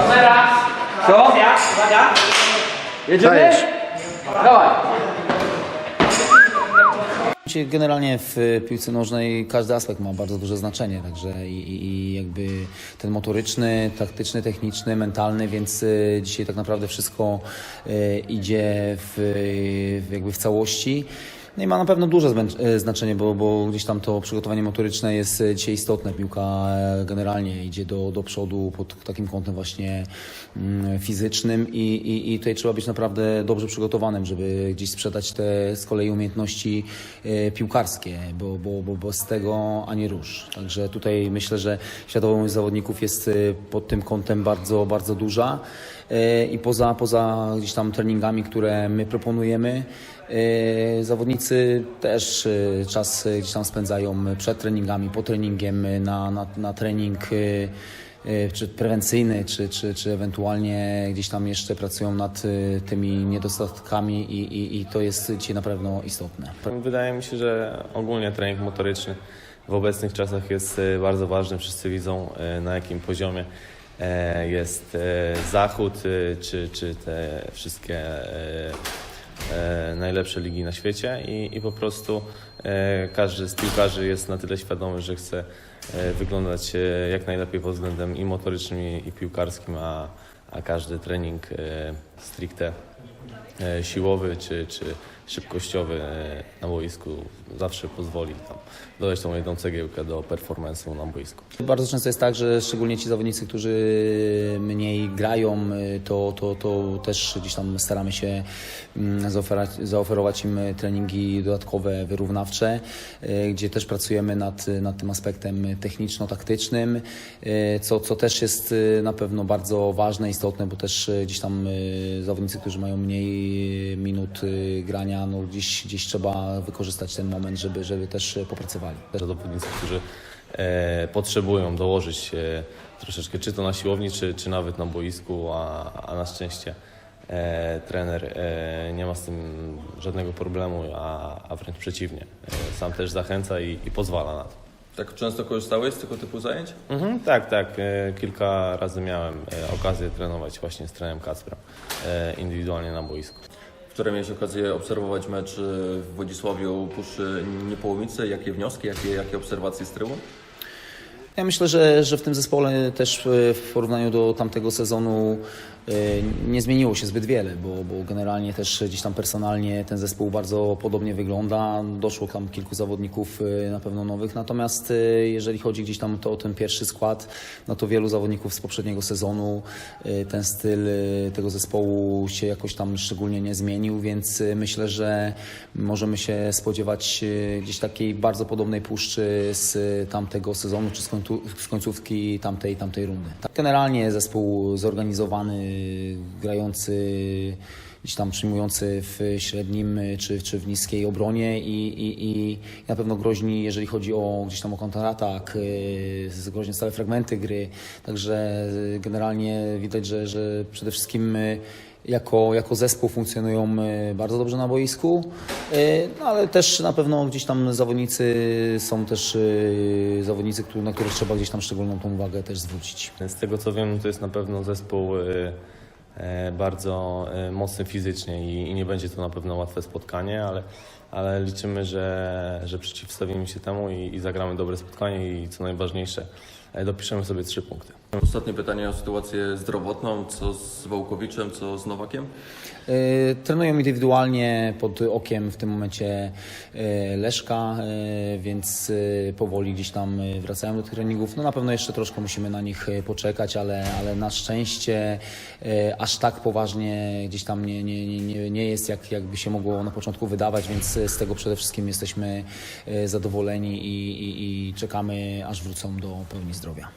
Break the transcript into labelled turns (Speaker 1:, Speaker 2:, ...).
Speaker 1: Kamera!
Speaker 2: Co?
Speaker 1: Uwaga!
Speaker 2: Jedziemy?
Speaker 3: Dajesz.
Speaker 2: Dawaj. Generalnie w piłce nożnej każdy aspekt ma bardzo duże znaczenie, także i, i, jakby ten motoryczny, taktyczny, techniczny, mentalny, więc y, dzisiaj tak naprawdę wszystko y, idzie w, w, jakby w całości. No i ma na pewno duże e, znaczenie, bo, bo gdzieś tam to przygotowanie motoryczne jest e, dzisiaj istotne. Piłka e, generalnie idzie do, do przodu pod takim kątem właśnie mm, fizycznym i, i, i tutaj trzeba być naprawdę dobrze przygotowanym, żeby gdzieś sprzedać te z kolei umiejętności piłkarskie, bo, bo, bo bez tego ani rusz. Także tutaj myślę, że świadomość zawodników jest pod tym kątem bardzo, bardzo duża. I poza, poza gdzieś tam treningami, które my proponujemy, e, zawodnicy też e, czas e, gdzieś tam spędzają przed treningami, po treningiem na, na, na trening czy prewencyjny, czy, czy, czy ewentualnie gdzieś tam jeszcze pracują nad tymi niedostatkami i, i, i to jest dzisiaj na pewno istotne.
Speaker 4: Wydaje mi się, że ogólnie trening motoryczny w obecnych czasach jest bardzo ważny. Wszyscy widzą na jakim poziomie jest e, Zachód, e, czy, czy te wszystkie e, e, najlepsze ligi na świecie i, i po prostu e, każdy z piłkarzy jest na tyle świadomy, że chce e, wyglądać e, jak najlepiej pod względem i motorycznym i, i piłkarskim, a, a każdy trening e, stricte e, siłowy czy, czy szybkościowy e, na boisku zawsze pozwoli tam dodać tą jedną cegiełkę do performance'u na boisku.
Speaker 2: Bardzo często jest tak, że szczególnie ci zawodnicy, którzy mniej grają, to, to, to też gdzieś tam staramy się mm, zaoferować, zaoferować im treningi dodatkowe, wyrównawcze, e, gdzie też pracujemy nad, nad tym aspektem techniczno-taktycznym, e, co, co też jest e, na pewno bardzo ważne, istotne, bo też e, gdzieś tam e, zawodnicy, którzy mają mniej minut e, grania, no gdzieś, gdzieś trzeba wykorzystać ten moment, żeby, żeby też e, popracowali.
Speaker 4: Zawodnicy, którzy e, potrzebują dołożyć e, troszeczkę, czy to na siłowni, czy, czy nawet na boisku, a, a na szczęście e, trener e, nie ma z tym żadnego problemu, a, a wręcz przeciwnie. E, sam też zachęca i, i pozwala na to.
Speaker 3: Tak często korzystałeś z tego typu zajęć?
Speaker 4: Mhm, tak, tak. E, Kilka razy miałem e, okazję trenować właśnie z trenerem Kacprem e, indywidualnie na boisku.
Speaker 3: Wczoraj miałeś okazję obserwować mecz w Wodzisławiu Puszy Niepołomice. Jakie wnioski, jakie, jakie obserwacje z tyłu?
Speaker 2: Ja myślę, że, że w tym zespole też e, w porównaniu do tamtego sezonu e, nie zmieniło się zbyt wiele, bo, bo generalnie też gdzieś tam personalnie ten zespół bardzo podobnie wygląda. Doszło tam kilku zawodników e, na pewno nowych, natomiast jeżeli chodzi gdzieś tam to o ten pierwszy skład, no to wielu zawodników z poprzedniego sezonu, ten styl tego zespołu się jakoś tam szczególnie nie zmienił, więc myślę, że możemy się spodziewać gdzieś takiej bardzo podobnej puszczy z tamtego sezonu, czy z, z końcówki tamtej, tamtej rundy. Tak, Generalnie zespół zorganizowany, grający gdzieś tam przyjmujący w średnim y, czy, czy w niskiej obronie i, i, i na pewno groźni, jeżeli chodzi o gdzieś tam o kontratak, y, groźnie stałe fragmenty gry. Także y, generalnie widać, że, że przede wszystkim jako, jako zespół funkcjonują bardzo dobrze na boisku, no ale też na pewno gdzieś tam zawodnicy są też zawodnicy, na których trzeba gdzieś tam szczególną tą uwagę też zwrócić.
Speaker 4: Z tego co wiem, to jest na pewno zespół bardzo e, mocny fizycznie i, i nie będzie to na pewno łatwe spotkanie, ale, ale liczymy, że, że przeciwstawimy się temu i, i zagramy dobre spotkanie i co najważniejsze, e, dopiszemy sobie trzy punkty.
Speaker 3: Ostatnie pytanie o sytuację zdrowotną. Co z Wałkowiczem, co z Nowakiem?
Speaker 2: Y, Trenują indywidualnie pod okiem w tym momencie y, Leszka, y, więc powoli gdzieś tam wracają do tych treningów. No na pewno jeszcze troszkę musimy na nich poczekać, ale, ale na szczęście aż tak poważnie gdzieś tam nie, nie, nie- nie, jest, jak, jakby się mogło na początku wydawać, więc z tego przede wszystkim jesteśmy zadowoleni i, i, i czekamy, aż wrócą do pełni zdrowia.